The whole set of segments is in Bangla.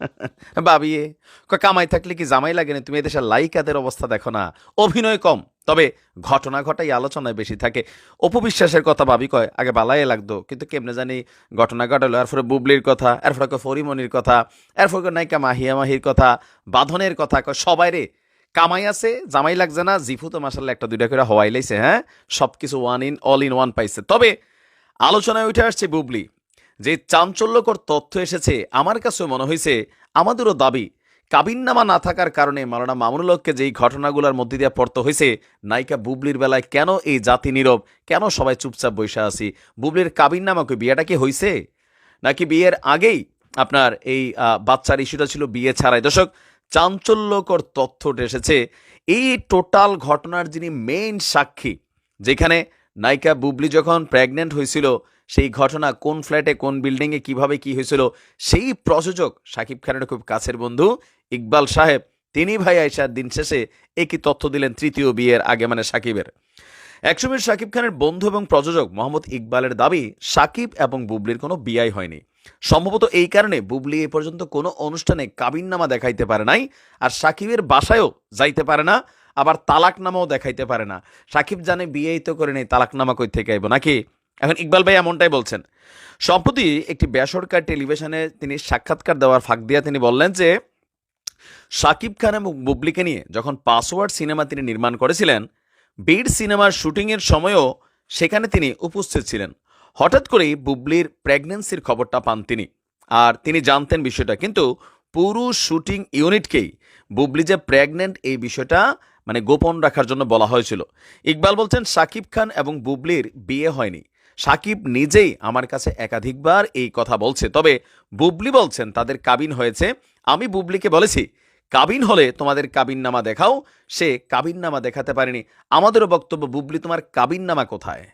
বাবিয়ে কামাই থাকলে কি জামাই লাগে না? তুমি এদেশের লাইকাদের অবস্থা দেখো না। অভিনয় কম, তবে ঘটনা ঘটাই আলোচনায় বেশি থাকে। অপবিশ্বাসের কথা ভাবি কয়, আগে বালাই লাগতো, কিন্তু কেমনে জানি ঘটনা ঘটালো। এরপরে বুবলির কথা, এরপরে ফরিমনির কথা, এরপরে নায়িকা মাহিয়া মাহির কথা, বাঁধনের কথা কয় সবাই রে। কামাই আছে, জামাই লাগছে না, জিফু তো মাসাল্লাহ একটা দুইটা করে হওয়াই লাইছে হ্যাঁ? সব কিছু one in all in one পাইছে। তবে আলোচনায় উঠে আসছে বুবলি। যে চাঞ্চল্যকর তথ্য এসেছে, আমার কাছে মনে হয়েছে, আমাদেরও দাবি, কাবিননামা না থাকার কারণে মাওলানা মামুনুল হককে যেই ঘটনাগুলোর মধ্যে দিয়ে পড়তে হয়েছে, নায়িকা বুবলির বেলায় কেন এই জাতি নীরব, কেন সবাই চুপচাপ বসে আছি, বুবলির কাবিননামাকে বিয়েটা কি হয়েছে? নাকি বিয়ের আগেই আপনার এই বাচ্চার ইস্যুটা ছিল বিয়ে ছাড়াই? দর্শক, চাঞ্চল্যকর তথ্য এসেছে, এই টোটাল ঘটনার যিনি মেইন সাক্ষী, যেখানে নায়িকা বুবলি যখন প্রেগনেন্ট হয়েছিল, সেই ঘটনা কোন ফ্ল্যাটে কোন বিল্ডিংয়ে কীভাবে কি হয়েছিল, সেই প্রযোজক সাকিব খানের খুব কাছের বন্ধু ইকবাল সাহেব। তিনি ভাই আয়সার দিন শেষে একই তথ্য দিলেন তৃতীয় বিয়ের আগে মানে সাকিবের। একসময় সাকিব খানের বন্ধু এবং প্রযোজক মোহাম্মদ ইকবালের দাবি, সাকিব এবং বুবলির কোনো বিয়াই হয়নি। সম্ভবত এই কারণে বুবলি এ পর্যন্ত কোনো অনুষ্ঠানে কাবিননামা দেখাইতে পারে নাই, আর সাকিবের বাসায়ও যাইতে পারে না আবার তালাকনামাও দেখাইতে পারে না। সাকিব জানে বিয়েই তো করে নেই, তালাকনামা কই থেকে আইব নাকি? এখন ইকবাল ভাই এমনটাই বলছেন। সম্প্রতি একটি বেসরকারি টেলিভিশনে তিনি সাক্ষাৎকার দেওয়ার ফাঁক দিয়ে তিনি বললেন যে, সাকিব খান এবং বুবলিকে নিয়ে যখন পাসওয়ার্ড সিনেমা তিনি নির্মাণ করেছিলেন বীর সিনেমার শুটিংয়ের সময়ও সেখানে তিনি উপস্থিত ছিলেন। হঠাৎ করেই বুবলির প্রেগনেন্সির খবরটা পান তিনি। আর তিনি জানতেন বিষয়টা, কিন্তু পুরো শুটিং ইউনিটকেই বুবলি যে প্রেগনেন্ট এই বিষয়টা মানে গোপন রাখার জন্য বলা হয়েছিল। ইকবাল বলছেন, সাকিব খান এবং বুবলির বিয়ে হয়নি। সাকিব নিজেই আমার কাছে একাধিকবার এই কথা বলছে। তবে বুবলি বলছেন, তাদের কাবিন হয়েছে। আমি বুবলিকে বলেছি, কাবিন হলে তোমাদের কাবিননামা দেখাও। সে কাবিননামা দেখাতে পারেনি। আমাদেরও বক্তব্য, বুবলি তোমার কাবিননামা কোথায়?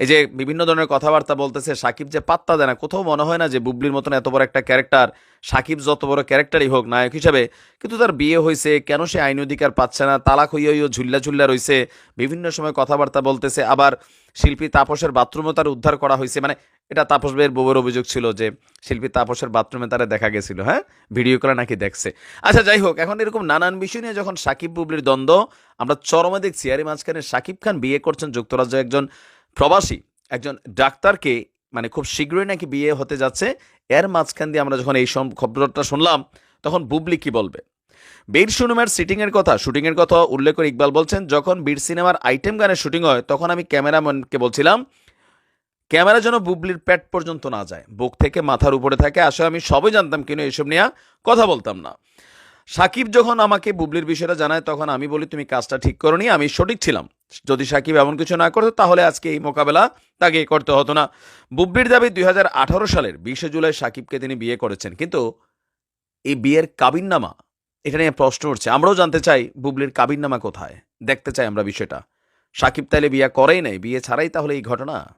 এই যে বিভিন্ন ধরনের কথাবার্তা বলতেছে, সাকিব যে পাত্তা দেয় না, কোথাও মনে হয় না যে বুবলির মতন এত বড় একটা ক্যারেক্টার, সাকিব যত বড় ক্যারেক্টারই হোক নায়ক হিসাবে, কিন্তু তার বিয়ে হয়েছে, কেন সে আইন অধিকার পাচ্ছে না, তালাক হইয়া হইয়া ঝুল্লা ঝুল্লা রয়েছে বিভিন্ন সময় কথাবার্তা বলতেছে, আবার শিল্পী তাপসের বাথরুমও তার উদ্ধার করা হয়েছে মানে এটা তাপস ভাইয়ের বউয়ের অভিযোগ ছিল যে শিল্পী তাপসের বাথরুমে তারা দেখা গেছিল হ্যাঁ? ভিডিও করে নাকি দেখছে। আচ্ছা যাই হোক, এখন এরকম নানান বিষয় নিয়ে যখন সাকিব বুবলির দ্বন্দ্ব, আমরা চরমে দেখছি, আর মাঝখানে সাকিব খান বিয়ে করছেন যুক্তরাজ্যে একজন প্রবাসী, একজন ডাক্তারকে মানে খুব শীঘ্রই নাকি বিয়ে হতে যাচ্ছে, এর মাঝখান দিয়ে আমরা যখন এই সব খবরটা শুনলাম, তখন বুবলি কি বলবে? বীর সিনেমার সিটিংয়ের কথা, শুটিংয়ের কথা উল্লেখ করে ইকবাল বলছেন, যখন বীর সিনেমার আইটেম গানের শুটিং হয়, তখন আমি ক্যামেরাম্যানকে বলছিলাম, ক্যামেরা যেন বুবলির পেট পর্যন্ত না যায়, বুক থেকে মাথার উপরে থাকে, আসলে আমি সবই জানতাম, কিন্তু এসব নিয়ে কথা বলতাম না। সাকিব যখন আমাকে বুবলির বিষয়টা জানায়, তখন আমি বলি, তুমি কাজটা ঠিক করনি, আমি সঠিক ছিলাম। যদি সাকিব এমন কিছু না করতো, তাহলে আজকে এই মোকাবেলা তাকে করতে হতো না। বুবলির দাবি দুই সালের বিশে জুলাই সাকিবকে তিনি বিয়ে করেছেন। কিন্তু এই বিয়ের কাবিননামা, এটা নিয়ে প্রশ্ন উঠছে। আমরাও জানতে চাই, বুবলির কাবিননামা কোথায়? দেখতে চাই আমরা বিষয়টা। সাকিব তাইলে বিয়ে করেই নাই, বিয়ে ছাড়াই তাহলে এই ঘটনা?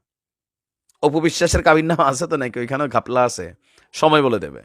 অপবিশ্বাসের কাবিননামা আছে তো নাকি? ওইখানেও ঘাপলা আছে। সময় বলে দেবে।